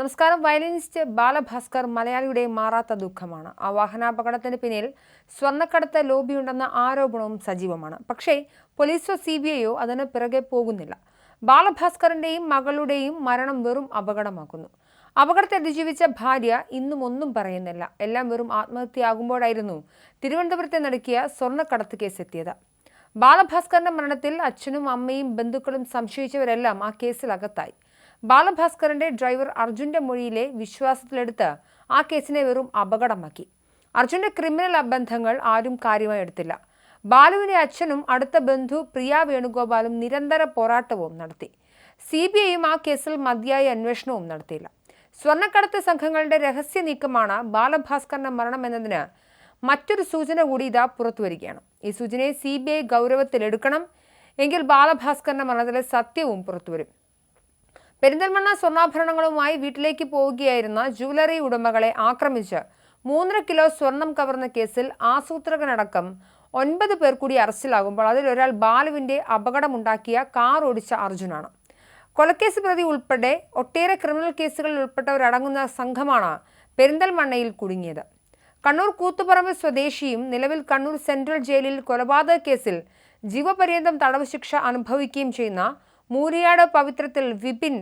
നമസ്കാരം. വയലിനിസ്റ്റ് ബാലഭാസ്കർ മലയാളിയുടെ മാറാത്ത ദുഃഖമാണ്. ആ വാഹനാപകടത്തിന് പിന്നിൽ സ്വർണക്കടത്ത് ലോബിയുണ്ടെന്ന ആരോപണവും സജീവമാണ്. പക്ഷേ പോലീസോ സി ബി ഐയോ അതിന് പിറകെ പോകുന്നില്ല. ബാലഭാസ്കറിന്റെയും മകളുടെയും മരണം വെറും അപകടമാക്കുന്നു. അപകടത്തെ അതിജീവിച്ച ഭാര്യ ഇന്നും ഒന്നും പറയുന്നില്ല. എല്ലാം വെറും ആത്മഹത്യയാകുമ്പോഴായിരുന്നു തിരുവനന്തപുരത്തെ നടക്കിയ സ്വർണക്കടത്ത് കേസ് എത്തിയത് ബാലഭാസ്കറിന്റെ മരണത്തിൽ അച്ഛനും അമ്മയും ബന്ധുക്കളും സംശയിച്ചവരെല്ലാം ആ കേസിൽ അകത്തായി. ബാലഭാസ്കറിന്റെ ഡ്രൈവർ അർജുന്റെ മൊഴിയിലെ വിശ്വാസത്തിലെടുത്ത് ആ കേസിനെ വെറും അപകടമാക്കി. അർജുന്റെ ക്രിമിനൽ അബന്ധങ്ങൾ ആരും കാര്യമായി എടുത്തില്ല. ബാലുവിന്റെ അച്ഛനും അടുത്ത ബന്ധു പ്രിയ വേണുഗോപാലും നിരന്തര പോരാട്ടവും നടത്തി. സി ബി ഐയും ആ കേസിൽ മതിയായ അന്വേഷണവും നടത്തിയില്ല. സ്വർണക്കടത്ത് സംഘങ്ങളുടെ രഹസ്യ നീക്കമാണ് ബാലഭാസ്കറിന്റെ മരണം എന്നതിന് മറ്റൊരു സൂചന കൂടി ഇതാ പുറത്തു വരികയാണ്. ഈ സൂചനയെ സി ബി ഐ ഗൗരവത്തിലെടുക്കണം എങ്കിൽ ബാലഭാസ്കറിന്റെ മരണത്തിലെ സത്യവും പുറത്തുവരും പെരിന്തൽമണ്ണ സ്വർണാഭരണങ്ങളുമായി വീട്ടിലേക്ക് പോവുകയായിരുന്ന ജുവലറി ഉടമകളെ ആക്രമിച്ച് മൂന്നര കിലോ സ്വർണം കവർന്ന കേസിൽ ആസൂത്രകനടക്കം ഒൻപത് പേർ കൂടി അറസ്റ്റിലാകുമ്പോൾ അതിലൊരാൾ ബാലുവിന്റെ അപകടമുണ്ടാക്കിയ കാർ ഓടിച്ച അർജുനാണ്. കൊലക്കേസ് പ്രതി ഉൾപ്പെടെ ഒട്ടേറെ ക്രിമിനൽ കേസുകളിൽ ഉൾപ്പെട്ടവരടങ്ങുന്ന സംഘമാണ് പെരിന്തൽമണ്ണയിൽ കുടുങ്ങിയത്. കണ്ണൂർ കൂത്തുപറമ്പ് സ്വദേശിയും നിലവിൽ കണ്ണൂർ സെൻട്രൽ ജയിലിൽ കൊലപാതക കേസിൽ ജീവപര്യന്തം തടവ് ശിക്ഷ അനുഭവിക്കുകയും ചെയ്യുന്ന മൂരിയാട് പവിത്രത്തിൽ വിപിൻ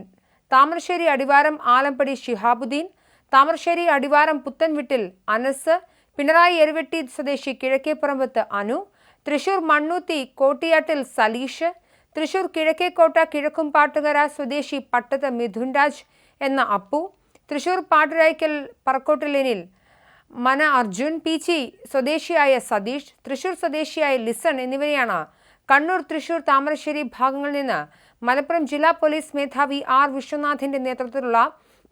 താമരശ്ശേരി അടിവാരം ആലമ്പടി ഷിഹാബുദ്ദീൻ താമരശ്ശേരി അടിവാരം പുത്തൻവിട്ടിൽ അനസ് പിണറായി എരുവെട്ടി സ്വദേശി കിഴക്കേപ്പറമ്പത്ത് അനു തൃശൂർ മണ്ണൂത്തി കോട്ടിയാട്ടിൽ സലീഷ് തൃശൂർ കിഴക്കേക്കോട്ട കിഴക്കുംപാട്ടുകര സ്വദേശി പട്ടത്ത് മിഥുൻ രാജ് എന്ന അപ്പു തൃശൂർ പാട്ടുരായ്ക്കൽ പറക്കോട്ടിലിനിൽ മന അർജുൻ പീച്ചി സ്വദേശിയായ സതീഷ് തൃശൂർ സ്വദേശിയായ ലിസൺ എന്നിവരെയാണ് കണ്ണൂർ തൃശൂർ താമരശ്ശേരി ഭാഗങ്ങളിൽ നിന്ന് മലപ്പുറം ജില്ലാ പോലീസ് മേധാവി ആർ വിശ്വനാഥിന്റെ നേതൃത്വത്തിലുള്ള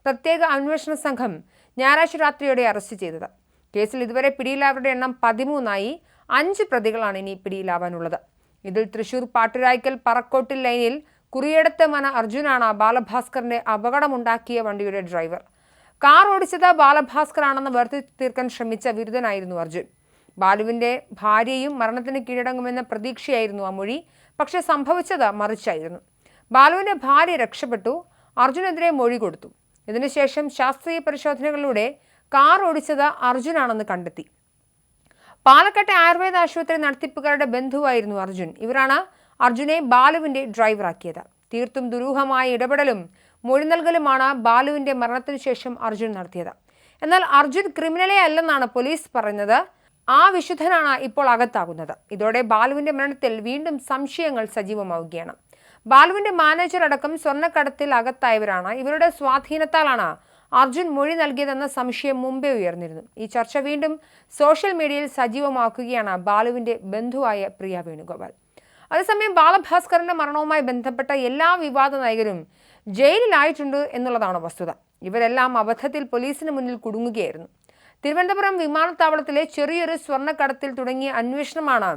പ്രത്യേക അന്വേഷണ സംഘം ഞായറാഴ്ച രാത്രിയോടെ അറസ്റ്റ് ചെയ്തത്. കേസിൽ ഇതുവരെ പിടിയിലായവരുടെ എണ്ണം പതിമൂന്നായി അഞ്ച് പ്രതികളാണ് ഇനി പിടിയിലാവാനുള്ളത്. ഇതിൽ തൃശൂർ പാട്ടുരായ്ക്കൽ പറക്കോട്ടിൽ ലൈനിൽ കുറിയടത്ത് മന അർജുനാണ് ബാലഭാസ്കറിന്റെ അപകടമുണ്ടാക്കിയ വണ്ടിയുടെ ഡ്രൈവർ. കാർ ഓടിച്ചത് ബാലഭാസ്കർ ആണെന്ന് വേർതി തീർക്കാൻ ശ്രമിച്ച വിരുദ്ധനായിരുന്നു അർജുൻ. ബാലുവിന്റെ ഭാര്യയും മരണത്തിന് കീഴടങ്ങുമെന്ന പ്രതീക്ഷയായിരുന്നു ആ മൊഴി. പക്ഷെ സംഭവിച്ചത് മറിച്ചായിരുന്നു. ബാലുവിന്റെ ഭാര്യ രക്ഷപ്പെട്ടു അർജുനെതിരെ മൊഴി കൊടുത്തു. ഇതിനുശേഷം ശാസ്ത്രീയ പരിശോധനകളിലൂടെ കാർ ഓടിച്ചത് അർജുനാണെന്ന് കണ്ടെത്തി. പാലക്കാട്ടെ ആയുർവേദ ആശുപത്രി നടത്തിപ്പുകാരുടെ ബന്ധുവായിരുന്നു അർജുൻ. ഇവരാണ് അർജുനെ ബാലുവിന്റെ ഡ്രൈവറാക്കിയത്. തീർത്തും ദുരൂഹമായ ഇടപെടലും മൊഴി നൽകലുമാണ് ബാലുവിന്റെ മരണത്തിനു ശേഷം അർജുൻ നടത്തിയത്. എന്നാൽ അർജുൻ ക്രിമിനലേ അല്ലെന്നാണ് പോലീസ് പറയുന്നത്. ആ വിശുദ്ധനാണ് ഇപ്പോൾ അകത്താകുന്നത്. ഇതോടെ ബാലുവിന്റെ മരണത്തിൽ വീണ്ടും സംശയങ്ങൾ സജീവമാവുകയാണ്. ബാലുവിന്റെ മാനേജർ അടക്കം സ്വർണക്കടത്തിൽ അകത്തായവരാണ്. ഇവരുടെ സ്വാധീനത്താലാണ് അർജുൻ മൊഴി നൽകിയതെന്ന സംശയം മുമ്പേ ഉയർന്നിരുന്നു. ഈ ചർച്ച വീണ്ടും സോഷ്യൽ മീഡിയയിൽ സജീവമാക്കുകയാണ് ബാലുവിന്റെ ബന്ധുവായ പ്രിയ വേണുഗോപാൽ. അതേസമയം ബാലഭാസ്കറിന്റെ മരണവുമായി ബന്ധപ്പെട്ട എല്ലാ വിവാദ നായകരും ജയിലിലായിട്ടുണ്ട് എന്നുള്ളതാണ് വസ്തുത. ഇവരെല്ലാം അബദ്ധത്തിൽ പോലീസിന് മുന്നിൽ കുടുങ്ങുകയായിരുന്നു. തിരുവനന്തപുരം വിമാനത്താവളത്തിലെ ചെറിയൊരു സ്വർണക്കടത്തിൽ തുടങ്ങിയ അന്വേഷണമാണ്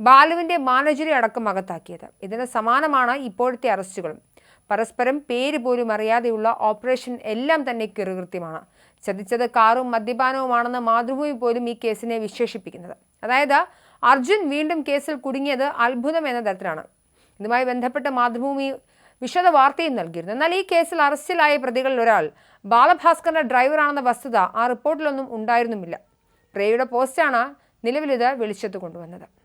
ബാലുവിന്റെ മാനേജരെ അടക്കം അകത്താക്കിയത്. ഇതിന് സമാനമാണ് ഇപ്പോഴത്തെ അറസ്റ്റുകളും. പരസ്പരം പേര് പോലും അറിയാതെയുള്ള ഓപ്പറേഷൻ എല്ലാം തന്നെ കിറുകൃത്യമാണ്. ചതിച്ചത് കാറും മദ്യപാനവുമാണെന്ന് മാതൃഭൂമി പോലും ഈ കേസിനെ വിശേഷിപ്പിക്കുന്നത്. അതായത് അർജുൻ വീണ്ടും കേസിൽ കുടുങ്ങിയത് അത്ഭുതം എന്ന തരത്തിലാണ്. ഇതുമായി ബന്ധപ്പെട്ട് മാതൃഭൂമി വിശദ വാർത്തയും നൽകിയിരുന്നു. എന്നാൽ ഈ കേസിൽ അറസ്റ്റിലായ പ്രതികളിൽ ഒരാൾ ബാലഭാസ്കറിന്റെ ഡ്രൈവറാണെന്ന വസ്തുത ആ റിപ്പോർട്ടിലൊന്നും ഉണ്ടായിരുന്നുമില്ല. പ്രേയുടെ പോസ്റ്റാണ് നിലവിലിത് വെളിച്ചത്ത് കൊണ്ടുവന്നത്.